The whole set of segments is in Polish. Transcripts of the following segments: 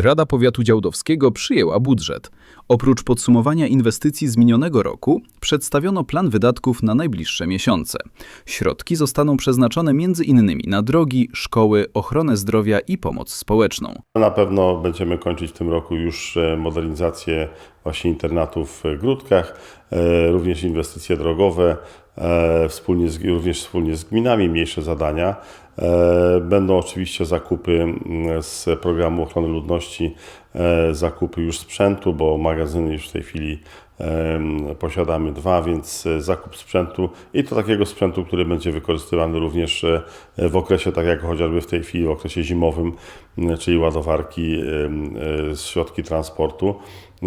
Rada Powiatu Działdowskiego przyjęła budżet. Oprócz podsumowania inwestycji z minionego roku, przedstawiono plan wydatków na najbliższe miesiące. Środki zostaną przeznaczone m.in. na drogi, szkoły, ochronę zdrowia i pomoc społeczną. Na pewno będziemy kończyć w tym roku już e, modernizację właśnie internatów w Grudkach, e, również inwestycje drogowe, e, wspólnie z, również wspólnie z gminami, mniejsze zadania. Będą oczywiście zakupy mm, z programu ochrony ludności, zakupy już sprzętu, bo magazyny już w tej chwili posiadamy dwa, więc e, zakup sprzętu i to takiego sprzętu, który będzie wykorzystywany również e, w okresie, tak jak chociażby w tej chwili, w okresie zimowym, czyli ładowarki, e, środki transportu e,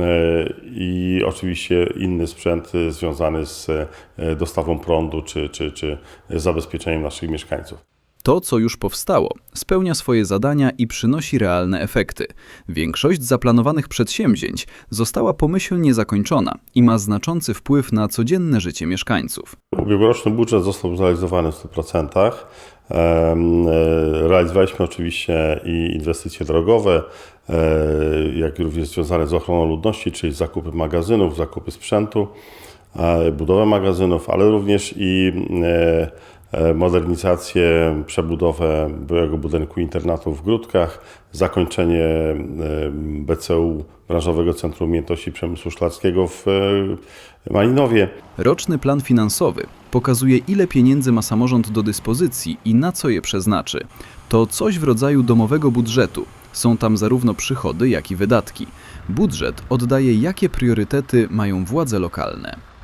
i oczywiście inny sprzęt e, związany z e, dostawą prądu czy, czy, czy zabezpieczeniem naszych mieszkańców. To, co już powstało, spełnia swoje zadania i przynosi realne efekty. Większość zaplanowanych przedsięwzięć została pomyślnie zakończona i ma znaczący wpływ na codzienne życie mieszkańców. Ubiegłoroczny budżet został zrealizowany w 100%. Em, e, Realizowaliśmy oczywiście i inwestycje drogowe, e, jak również związane z ochroną ludności, czyli zakupy magazynów, zakupy sprzętu, e, budowę magazynów, ale również i modernizację, przebudowę byłego budynku internatu w Grudkach, zakończenie e, BCU, Branżowego Centrum Umiejętności Przemysłu Szklarskiego w e, Malinowie. Roczny plan finansowy pokazuje, ile pieniędzy ma samorząd do dyspozycji i na co je przeznaczy. To coś w rodzaju domowego budżetu. Są tam zarówno przychody, jak i wydatki. Budżet oddaje, jakie priorytety mają władze lokalne.